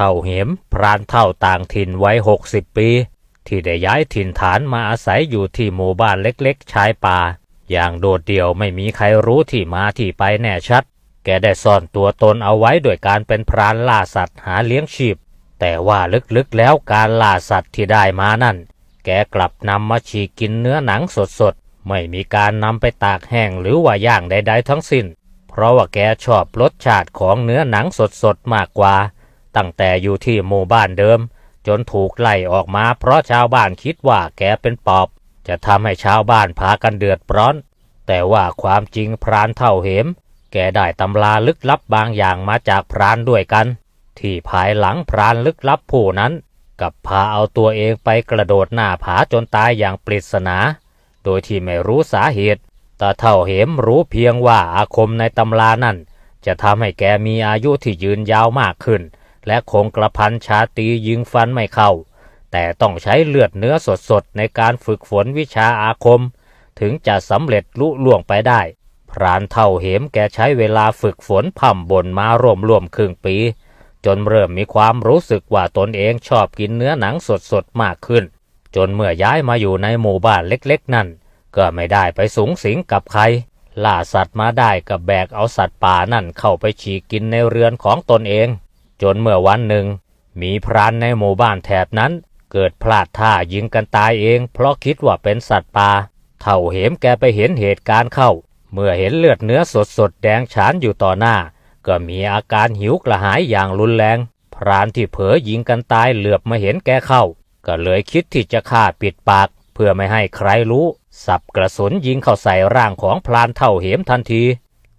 ท่าเหมพรานเท่าต่างถิ่นไว้หกสิบปี ที่ได้ย้ายถิ่นฐานมาอาศัยอยู่ที่หมู่บ้านเล็กๆ ชายป่า อย่างโดดเดี่ยวไม่มีใครรู้ที่มาที่ไปแน่ชัด แกได้ซ่อนตัวตนเอาไว้โดยการเป็นพรานล่าสัตว์หาเลี้ยงชีพ แต่ว่าลึกๆแล้วการล่าสัตว์ที่ได้มานั่น แกกลับนำมาฉีกกินเนื้อหนังสดๆ ไม่มีการนำไปตากแห้งหรือว่าย่างใดๆทั้งสิ้น เพราะว่าแกชอบรสชาติของเนื้อหนังสดๆมากกว่า ตั้งแต่อยู่ที่หมู่บ้านเดิม จนถูกไล่ออกมาเพราะชาวบ้านคิดว่าแกเป็นปอบ จะทำให้ชาวบ้านพากันเดือดร้อน แต่ว่าความจริงพรานเท่าเหม แกได้ตำราลึกลับบางอย่างมาจากพรานด้วยกัน ที่ภายหลังพรานลึกลับผู้นั้น กับพาเอาตัวเองไปกระโดดหน้าผาจนตายอย่างปริศนา โดยที่ไม่รู้สาเหตุแต่เท่าเหมรู้เพียงว่าอาคมในตำรานั่น จะทำให้แกมีอายุที่ยืนยาวมากขึ้น และคงกระพันชาตียิงฟันไม่เข้า แต่ต้องใช้เลือดเนื้อสดๆ ในการฝึกฝนวิชาอาคม ถึงจะสำเร็จลุล่วงไปได้ พรานเท่าเหมแกใช้เวลาฝึกฝนพ่ำบนมาร่วมร่วมครึ่งปี จนเริ่มมีความรู้สึกว่าตนเองชอบกินเนื้อหนังสดๆ มากขึ้น จนเมื่อย้ายมาอยู่ในหมู่บ้านเล็กๆ นั่น ก็ไม่ได้ไปสูงสิงกับใครล่าสัตว์มาได้ก็แบกเอาสัตว์ป่านั่นเข้าไปฉีกกินในเรือนของตนเอง จนเมื่อวันหนึ่ง มีพรานในหมู่บ้านแถบนั้น เกิดพลาดท่ายิงกันตายเอง เพราะคิดว่าเป็นสัตว์ป่าเท่าเหมแกไปเห็นเหตุการณ์เข้า เมื่อเห็นเลือดเนื้อสดสดแดงฉานอยู่ต่อหน้า ก็มีอาการหิวกระหายอย่างรุนแรง พรานที่เผลอยิงกันตายเหลือบมาเห็นแกเข้า ก็เลยคิดที่จะฆ่าปิดปาก เพื่อไม่ให้ใครรู้ สับกระสุนยิงเข้าใส่ร่างของพรานเท่าเหมทันที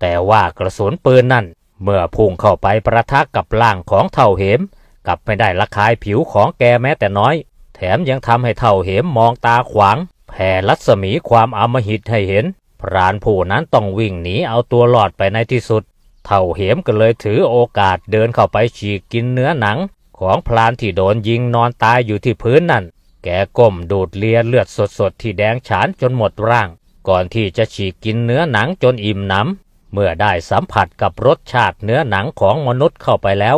แต่ว่ากระสุนปืนนั่น เมื่อพุ่งเข้าไปประทะกับร่างของเท่าเหมกลับไม่ได้ละคายผิวของแกแม้แต่น้อย แถมยังทำให้เท่าเหมมองตาขวาง แผ่รัศมีความอมหิตให้เห็น พรานผู้นั้นต้องวิ่งหนีเอาตัวรอดไปในที่สุด เท่าเหมก็เลยถือโอกาสเดินเข้าไปฉีกกินเนื้อหนัง ของพรานที่โดนยิงนอนตายอยู่ที่พื้นนั่น แกก้มดูดเลียเลือดสดๆที่แดงฉานจนหมดร่าง ก่อนที่จะฉีกกินเนื้อหนังจนอิ่มหนำ เมื่อได้สัมผัสกับรสชาติเนื้อหนังของมนุษย์เข้าไปแล้ว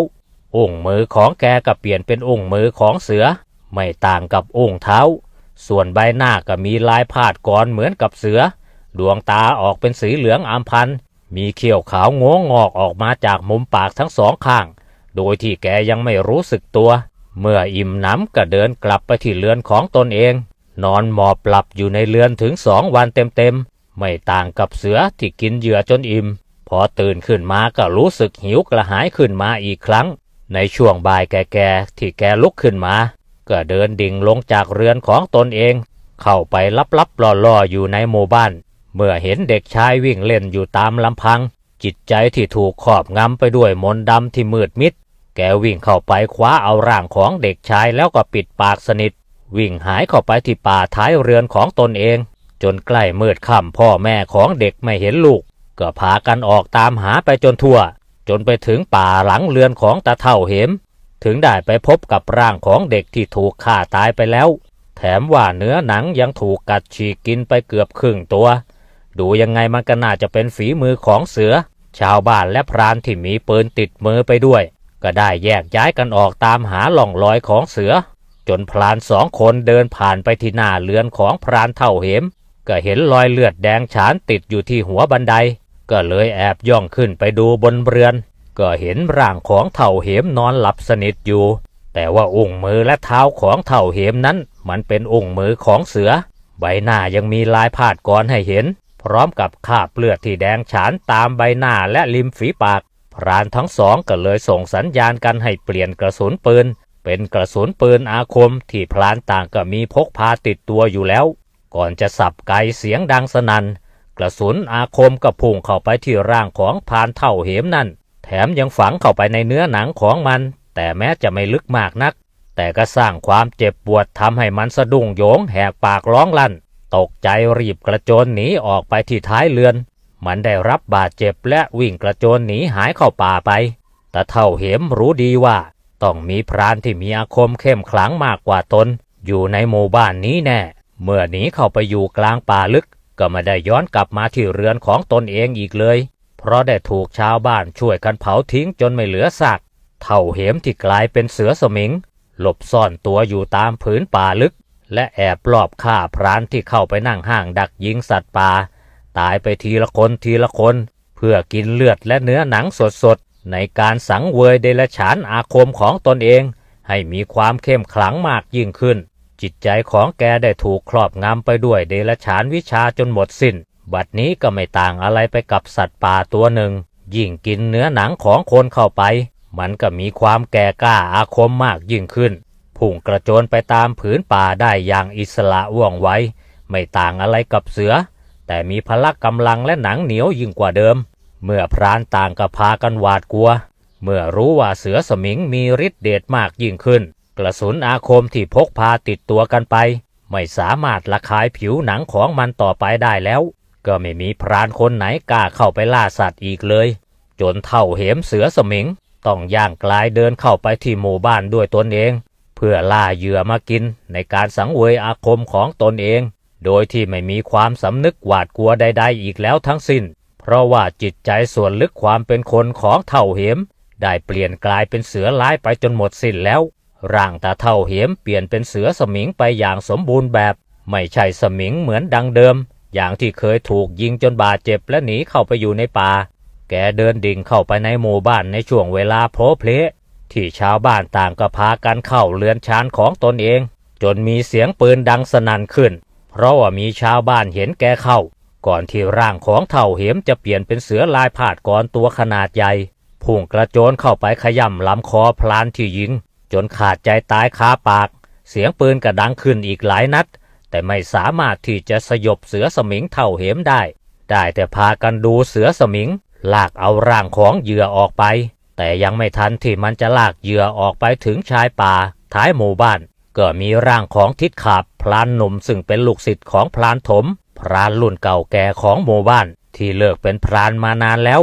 อุ้งมือของแกก็เปลี่ยนเป็นอุ้งมือของเสือ ไม่ต่างกับอุ้งเท้า ส่วนใบหน้าก็มีลายพาดกรเหมือนกับเสือ ดวงตาออกเป็นสีเหลืองอำพันมีเขี้ยวขาวงวงงอกออกมาจากมุมปากทั้งสองข้าง โดยที่แกยังไม่รู้สึกตัว เมื่ออิ่มหน้ำก็เดินกลับไปที่เรือนของตนเอง นอนหมอบหลับอยู่ในเรือนถึงสองวันเต็มๆ ไม่ต่างกับเสือที่กินเหยื่อจนอิ่ม พอตื่นขึ้นมาก็รู้สึกหิวกระหายขึ้นมาอีกครั้ง ในช่วงบ่ายแก่ๆที่แกลุกขึ้นมา ก็เดินดิ่งลงจากเรือนของตนเอง เข้าไปลับๆล่อๆอยู่ในหมู่บ้าน เมื่อเห็นเด็กชายวิ่งเล่นอยู่ตามลำพัง จิตใจที่ถูกครอบงำไปด้วยมนต์ดำที่มืดมิด แกวิ่งเข้าไปคว้าเอาร่างของเด็กชายแล้วก็ปิดปากสนิท วิ่งหายเข้าไปที่ป่าท้ายเรือนของตนเอง จนใกล้มืดค่ำพ่อแม่ของเด็กไม่เห็นลูก ก็พากันออกตามหาไปจนทั่ว จนไปถึงป่าหลังเรือนของตาเท่าเหม ถึงได้ไปพบกับร่างของเด็กที่ถูกฆ่าตายไปแล้ว แถมว่าเนื้อหนังยังถูกกัดฉีกกินไปเกือบครึ่งตัว ดูยังไงมันก็น่าจะเป็นฝีมือของเสือ ชาวบ้านและพรานที่มีปืนติดมือไปด้วย ก็ได้แยกย้ายกันออกตามหาล่องรอยของเสือ จนพรานสองคนเดินผ่านไปที่หน้าเรือนของพรานเท่าเหม ก็เห็นรอยเลือดแดงฉานติดอยู่ที่หัวบันได ก็เลยแอบย่องขึ้นไปดูบนเรือน ก็เห็นร่างของเท่าเหมนอนหลับสนิทอยู่ แต่ว่าอุ้งมือและเท้าของเท่าเหมนั้น มันเป็นอุ้งมือของเสือ ใบหน้ายังมีลายพาดกรให้เห็น พร้อมกับคราบเลือดที่แดงฉานตามใบหน้าและริมฝีปาก พรานทั้งสองก็เลยส่งสัญญาณกันให้เปลี่ยนกระสุนปืนเป็นกระสุนปืนอาคมที่พรานต่างก็มีพกพาติดตัวอยู่แล้ว ก่อนจะสับไกเสียงดังสนัน่นกระสุนอาคมก็พุ่งเข้าไปที่ร่างของพรานเท่าเหมนั่น แถมยังฝังเข้าไปในเนื้อหนังของมัน แต่แม้จะไม่ลึกมากนัก แต่ก็สร้างความเจ็บปวดทำให้มันสะดุ้งโยงแหกปากร้องลั่น ตกใจรีบกระโจนหนีออกไปที่ท้ายเรือน มันได้รับบาดเจ็บและวิ่งกระโจนหนีหายเข้าป่าไป แต่เท่าเหมรู้ดีว่า ต้องมีพรานที่มีอาคมเข้มขลังมากกว่าตน อยู่ในหมู่บ้านนี้แน่ เมื่อหนีเข้าไปอยู่กลางป่าลึกก็ไม่ได้ย้อนกลับมาที่เรือนของตนเองอีกเลย เพราะได้ถูกชาวบ้านช่วยกันเผาทิ้งจนไม่เหลือซากเท่าเหมที่กลายเป็นเสือสมิง หลบซ่อนตัวอยู่ตามผืนป่าลึก และแอบลอบฆ่าพรานที่เข้าไปนั่งห้างดักยิงสัตว์ป่า ตายไปทีละคนทีละคน เพื่อกินเลือดและเนื้อหนังสดๆ ในการสังเวยเดรฉานอาคมของตนเอง ให้มีความเข้มขลังมากยิ่งขึ้น จิตใจของแกได้ถูกครอบงำไปด้วยเดรัจฉานวิชาจนหมดสิน้น บัดนี้ก็ไม่ต่างอะไรไปกับสัตว์ป่าตัวหนึ่ง ยิ่งกินเนื้อหนังของคนเข้าไป มันก็มีความแก่กล้าอาคมมากยิ่งขึ้น พุ่งกระโจนไปตามผืนป่าได้อย่างอิสระว่องไว ไม่ต่างอะไรกับเสือ แต่มีพละกำลังและหนังเหนียวยิ่งกว่าเดิม เมื่อพรานต่างก็พากันหวาดกลัว เมื่อรู้ว่าเสือสมิงมีฤทธิ์เดชมากยิ่งขึ้น กระสุนอาคมที่พกพาติดตัวกันไป ไม่สามารถละคายผิวหนังของมันต่อไปได้แล้ว ก็ไม่มีพรานคนไหนกล้าเข้าไปล่าสัตว์อีกเลย จนเท่าเหมเสือสมิง ต้องย่างกลายเดินเข้าไปที่หมู่บ้านด้วยตนเอง เพื่อล่าเหยื่อมากินในการสังเวยอาคมของตนเอง โดยที่ไม่มีความสำนึกหวาดกลัวใด ๆ อีกแล้วทั้งสิ้น เพราะว่าจิตใจส่วนลึกความเป็นคนของเท่าเหมได้เปลี่ยนกลายเป็นเสือร้ายไปจนหมดสิ้นแล้ว ร่างตาเท่าเหมเปลี่ยนเป็นเสือสมิงไปอย่างสมบูรณ์แบบ ไม่ใช่สมิงเหมือนดังเดิม อย่างที่เคยถูกยิงจนบาดเจ็บและหนีเข้าไปอยู่ในป่า แกเดินดิ่งเข้าไปในหมู่บ้านในช่วงเวลาโพลเพลที่ชาวบ้านต่างก็พากันเข้าเรือนชานของตนเอง จนมีเสียงปืนดังสนั่นขึ้น เพราะว่ามีชาวบ้านเห็นแกเข้า ก่อนที่ร่างของเท่าเหมจะเปลี่ยนเป็นเสือลายผาดกรตัวขนาดใหญ่พุ่งกระโจนเข้าไปขย่ำลำคอพลานที่ยิง จนขาดใจตายคาปาก เสียงปืนกระดังขึ้นอีกหลายนัด แต่ไม่สามารถที่จะสยบเสือสมิงเท่าเหมได้ ได้แต่พากันดูเสือสมิง ลากเอาร่างของเหยื่อออกไป แต่ยังไม่ทันที่มันจะลากเหยื่อออกไปถึงชายป่า ท้ายหมู่บ้าน ก็มีร่างของทิดขาบพลานหนุ่มซึ่งเป็นลูกศิษย์ของพลานถม พรานรุ่นเก่าแก่ของหมู่บ้าน ที่เลิกเป็นพรานมานานแล้ว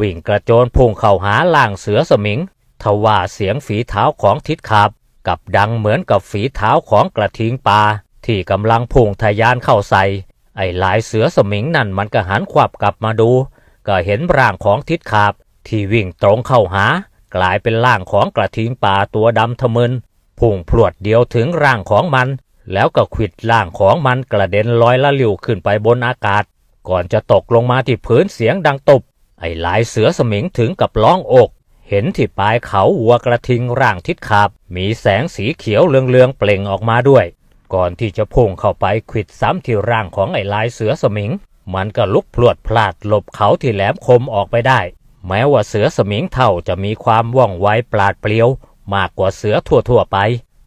วิ่งกระโจนพุ่งเข้าหาล่างเสือสมิง ทว่าเสียงฝีเท้าของทิดขาบกับดังเหมือนกับฝีเท้าของกระทิงป่าที่กำลังพุ่งทะยานเข้าใส่ ไอ้หลายเสือสมิงนั่นมันก็หันขวับกลับมาดู ก็เห็นร่างของทิดขาบที่วิ่งตรงเข้าหา กลายเป็นร่างของกระทิงป่าตัวดำทะมึนพุ่งพรวดเดียวถึงร่างของมัน แล้วก็ขวิดร่างของมันกระเด็นลอยละลิ่วขึ้นไปบนอากาศ ก่อนจะตกลงมาที่พื้นเสียงดังตบไอ้หลายเสือสมิงถึงกับร้องอก เห็นที่ปลายเขาวัวกระทิงร่างทิดขาบ มีแสงสีเขียวเลืองๆเปล่งออกมาด้วย ก่อนที่จะพุ่งเข้าไปขิดซ้ำที่ร่างของไอ้ลายเสือสมิง มันก็ลุกพลวดพลาดหลบเขาที่แหลมคมออกไปได้ แม้ว่าเสือสมิงเท่าจะมีความว่องไวปราดเปรียว มากกว่าเสือทั่วๆไป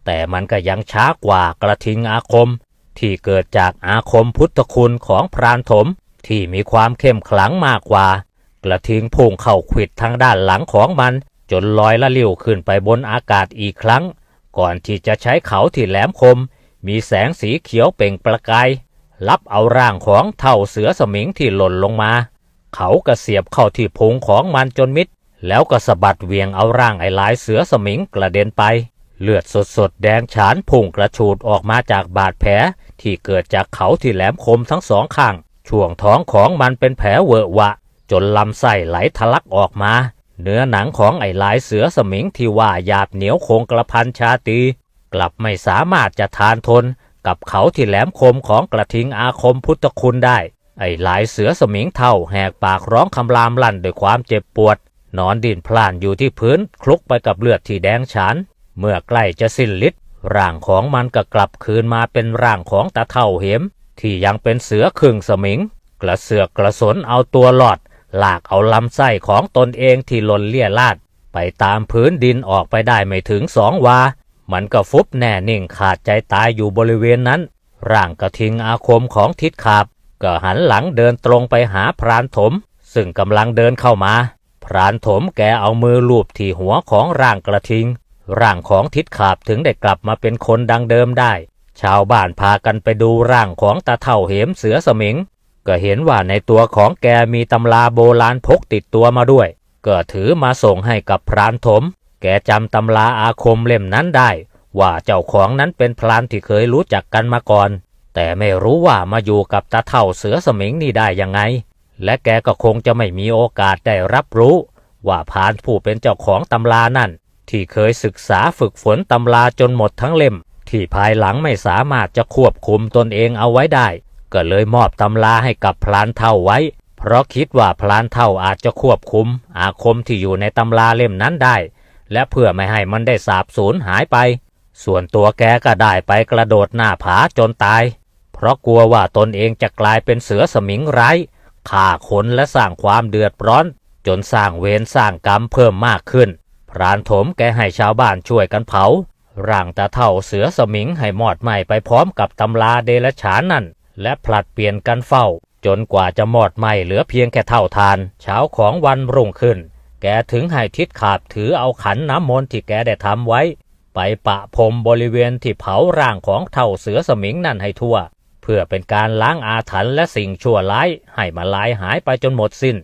แต่มันก็ยังช้ากว่ากระทิงอาคม ที่เกิดจากอาคมพุทธคุณของพรานถมที่มีความเข้มขลังมากกว่า กระทิงพุ่งเข้าขวิดทางด้านหลังของมัน จนลอยละลิ่วขึ้นไปบนอากาศอีกครั้ง ก่อนที่จะใช้เขาที่แหลมคม มีแสงสีเขียวเปล่งประกายรับเอาร่างของเท่าเสือสมิงที่หล่นลงมา เขาก็เสียบเข้าที่พุงของมันจนมิด แล้วก็สะบัดเวียงเอาร่างไอ้ลายเสือสมิงกระเด็นไป เลือดสดๆแดงฉานพุ่งกระฉูดออกมาจากบาดแผลที่เกิดจากเขาที่แหลมคมทั้งสองข้าง ช่วงท้องของมันเป็นแผลเวอะวะ จนลำไส้ไหลทะลักออกมา เนื้อหนังของไอ้ลายเสือสมิงที่ว่าหยาบเหนียวคงกระพันชาตี กลับไม่สามารถจะทานทน กับเขาที่แหลมคมของกระทิงอาคมพุทธคุณได้ ไอ้ลายเสือสมิงเท่าแหกปากร้องคำรามลั่นด้วยความเจ็บปวด นอนดินพล่านอยู่ที่พื้นคลุกไปกับเลือดที่แดงฉาน เมื่อใกล้จะสิ้นฤทธิ์ร่างของมันก็กลับคืนมาเป็นร่างของตาเท่าเหมที่ยังเป็นเสือครึ่งสมิง กระเสือกกระสนเอาตัวรอด ลากเอาลำไส้ของตนเองที่หล่นเลี่ยลาด ไปตามพื้นดินออกไปได้ไม่ถึงสองวา มันก็ฟุบแน่นิ่งขาดใจตายอยู่บริเวณนั้น ร่างกระทิงอาคมของทิดขาบ ก็หันหลังเดินตรงไปหาพรานถม ซึ่งกำลังเดินเข้ามา พรานถมแกเอามือลูบที่หัวของร่างกระทิง ร่างของทิดขาบถึงได้กลับมาเป็นคนดังเดิมได้ ชาวบ้านพากันไปดูร่างของตาเท่าเหมเสือสมิง ก็เห็นว่าในตัวของแกมีตำราโบราณพกติดตัวมาด้วย ก็ถือมาส่งให้กับพรานถม แกจำตำราอาคมเล่มนั้นได้ ว่าเจ้าของนั้นเป็นพรานที่เคยรู้จักกันมาก่อน แต่ไม่รู้ว่ามาอยู่กับตาเท่าเสือสมิงนี่ได้ยังไง และแกก็คงจะไม่มีโอกาสได้รับรู้ ว่าพรานผู้เป็นเจ้าของตำรานั่น ที่เคยศึกษาฝึกฝนตำราจนหมดทั้งเล่ม ที่ภายหลังไม่สามารถจะควบคุมตนเองเอาไว้ได้ ก็เลยมอบตำราให้กับพลานเท่าไว้ เพราะคิดว่าพลานเท่าอาจจะควบคุม อาคมที่อยู่ในตำราเล่มนั้นได้ และเพื่อไม่ให้มันได้สาบสูญหายไป ส่วนตัวแกก็ได้ไปกระโดดหน้าผาจนตาย เพราะกลัวว่าตนเองจะกลายเป็นเสือสมิงไร้ายฆ่าคนและสร้างความเดือดร้อน จนสร้างเวรสร้างกรรมเพิ่มมากขึ้น พรานถมแกให้ชาวบ้านช่วยกันเผาร่างตาเท่าเสือสมิงให้หมอดไหม้ไปพร้อมกับตำราเดลฉานนั่น และผลัดเปลี่ยนกันเฝ้า จนกว่าจะหมดไหมเหลือเพียงแค่เท่าทาน เช้าของวันรุ่งขึ้น แกถึงให้ทิศขาบถือเอาขันน้ำมนต์ที่แกได้ทำไว้ ไปปะพรมบริเวณที่เผาร่างของเท่าเสือสมิงนั่นให้ทั่ว เพื่อเป็นการล้างอาถรรพ์และสิ่งชั่วร้ายให้มาลายหายไปจนหมดสิ้น